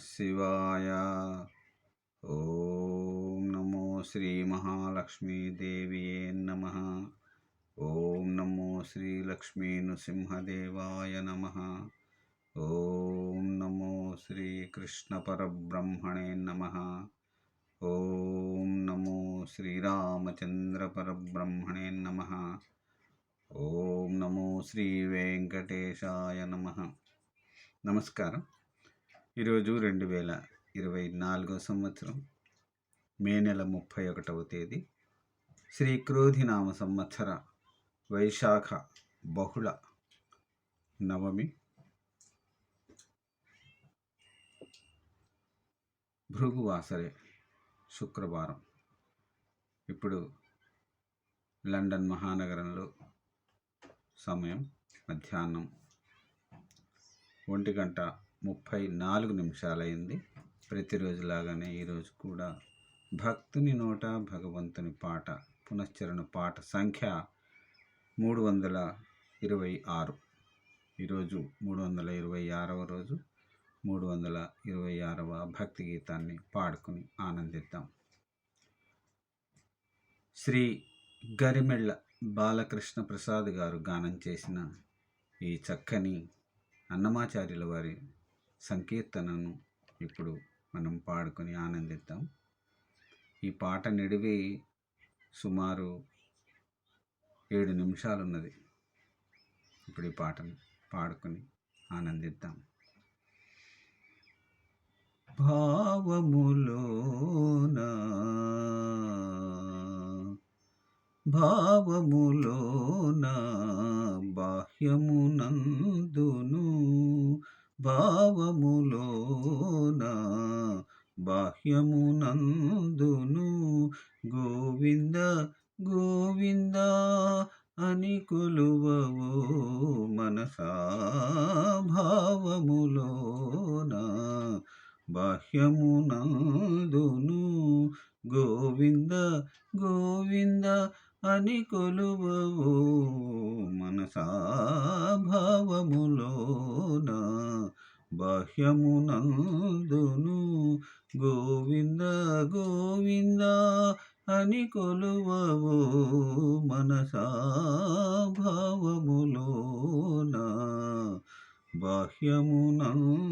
శివాయ ఓం నమో శ్రీ మహాలక్ష్మీదేవియే నమ ఓం నమో శ్రీ లక్ష్మీ నృసింహదేవాయ నమ ఓం నమో శ్రీ కృష్ణ పరబ్రహ్మణే నమ ఓం నమో శ్రీరామచంద్ర పరబ్రహ్మణే నమ ఓం నమో శ్రీ వెంకటేశాయ నమ నమస్కారం ఈరోజు రెండు వేల ఇరవై నాలుగో సంవత్సరం మే నెల ముప్పై ఒకటవ తేదీ. శ్రీ క్రోధినామ సంవత్సర వైశాఖ బహుళ నవమి. భృగువాసరే శుక్రవారం. ఇప్పుడు లండన్ మహానగరంలో సమయం మధ్యాహ్నం ఒంటి గంట ముప్పై నాలుగు నిమిషాలైంది. ప్రతిరోజులాగానే ఈరోజు కూడా భక్తుని నోట భగవంతుని పాట పునశ్చరణ పాట సంఖ్య మూడు వందల ఇరవై ఆరు. ఈరోజు మూడు వందల ఇరవై ఆరవ రోజు. మూడు వందల ఇరవై ఆరవ భక్తి గీతాన్ని పాడుకుని ఆనందిద్దాం. శ్రీ గరిమెళ్ళ బాలకృష్ణ ప్రసాద్ గారు గానం చేసిన ఈ చక్కని అన్నమాచార్యుల వారి సంకీర్తనను ఇప్పుడు మనం పాడుకొని ఆనందిద్దాం. ఈ పాట నిడివి సుమారు ఏడు నిమిషాలు ఉన్నది ఇప్పుడు ఈ పాటను పాడుకొని ఆనందిద్దాం. భావములోన భావములోన బాహ్యమునందును భావములోన బాహ్యమునందును గోవింద గోవింద అని కొలువవో మనసా భావములోన బాహ్యమునందును గోవింద గోవింద అని కొలువవు మనసాభావములోన బాహ్యమునందును గోవింద గోవింద అని కొలువవు మనసాభావములోన బాహ్యమునందు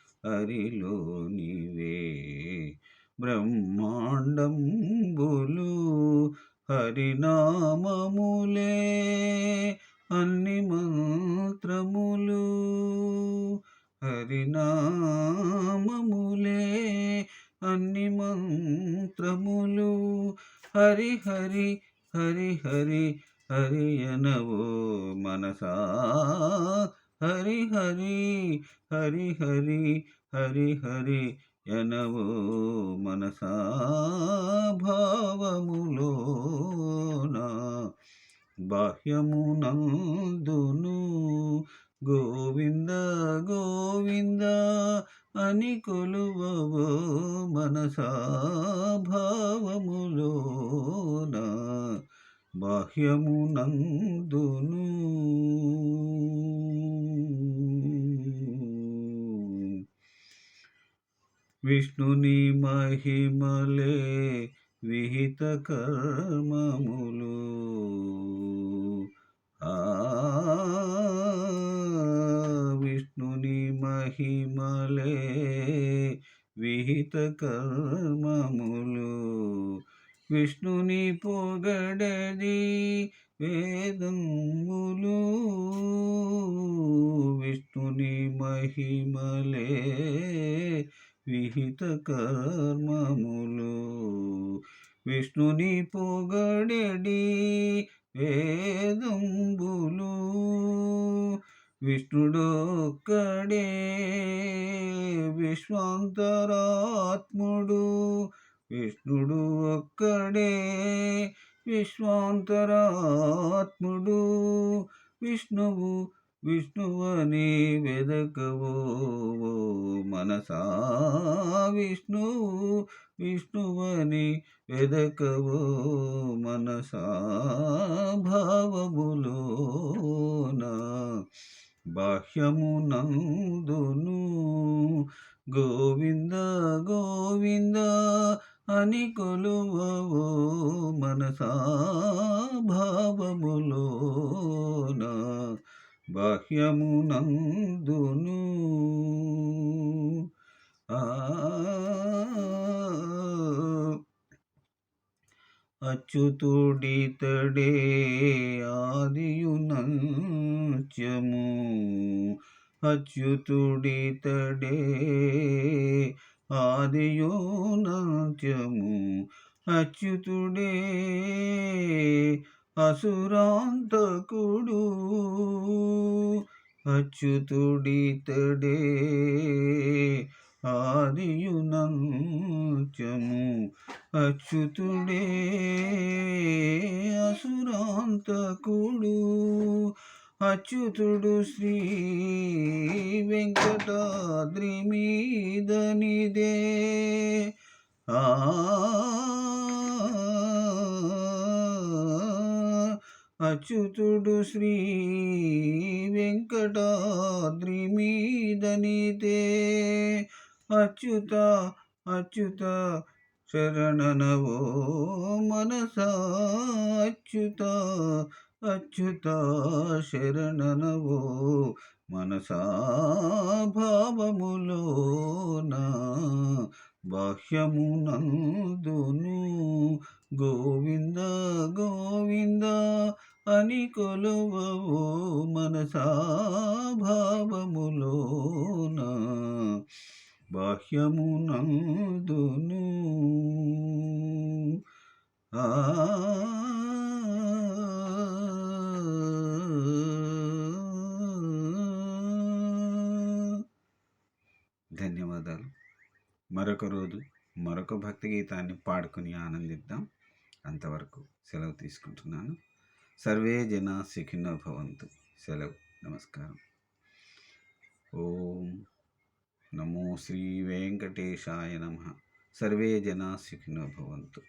హరిలోనివే బ్రహ్మాండంబులు హరినామములే అన్ని మంత్రములు హరినామములే అన్ని మంత్రములు హరి హరి హరి హరి హరి అనవో మనసా హరి హరి హరి హరి హరి హరి ఎనవో మనసా భావములోన బాహ్యమునందును గోవింద గోవింద అని కొలువవో మనసా భావములోన బాహ్యమునందును విష్ణుని మహిమలే విహిత కర్మములు. విష్ణుని మహిమలే విహిత కర్మములు. విష్ణుని పొగడది వేదములు. విష్ణుని మహిమలే విహిత కర్మములు విష్ణుని పొగడెడి వేదంబులు. విష్ణుడొక్కడే విశ్వాంతరాత్ముడు. విష్ణుడు ఒక్కడే విశ్వాంతరాత్ముడు. విష్ణువు విష్ణువని వెదకవో మనసా? విష్ణువు విష్ణువని వెదకవో మనసా? భావములోన బాహ్యమునందును గోవింద గోవింద అని కొలువవో మనసా? భావములోనా బాహ్యమునందును ఆ అచ్యుతుడితడే ఆదియునంత్యము అచ్యుతుడితడే ఆదియోనంత్యము అచ్యుతుడే అసురాంతకుడు అచ్యుతుడితడే ఆదియునంచము. అచ్యుతుడే అసురాంతకుడు అచ్యుతుడు శ్రీ వెంకటాద్రి మీదనిదే. ఆ అచ్యుతుడు శ్రీ వెంకటాద్రి మీదనితే అచ్యుత అచ్యుత శరణనవో మనసా. అచ్యుత అచ్యుత శరణనవో మనసా. భావములోన బాహ్యమునందును గోవింద గోవింద అని కొలువవో మనసాభావములోన బాహ్యము బాహ్యమునందును ఆ ధన్యవాదాలు. మరొక రోజు మరొక భక్తి గీతాన్ని పాడుకుని ఆనందిద్దాం. అంతవరకు సెలవు తీసుకుంటున్నాను. సర్వే జన సుఖినో భవంతు. సెలవు. నమస్కారం. ఓం నమో శ్రీ వెంకటేశాయ నమ. సర్వే జనా సుఖినో భవంతు.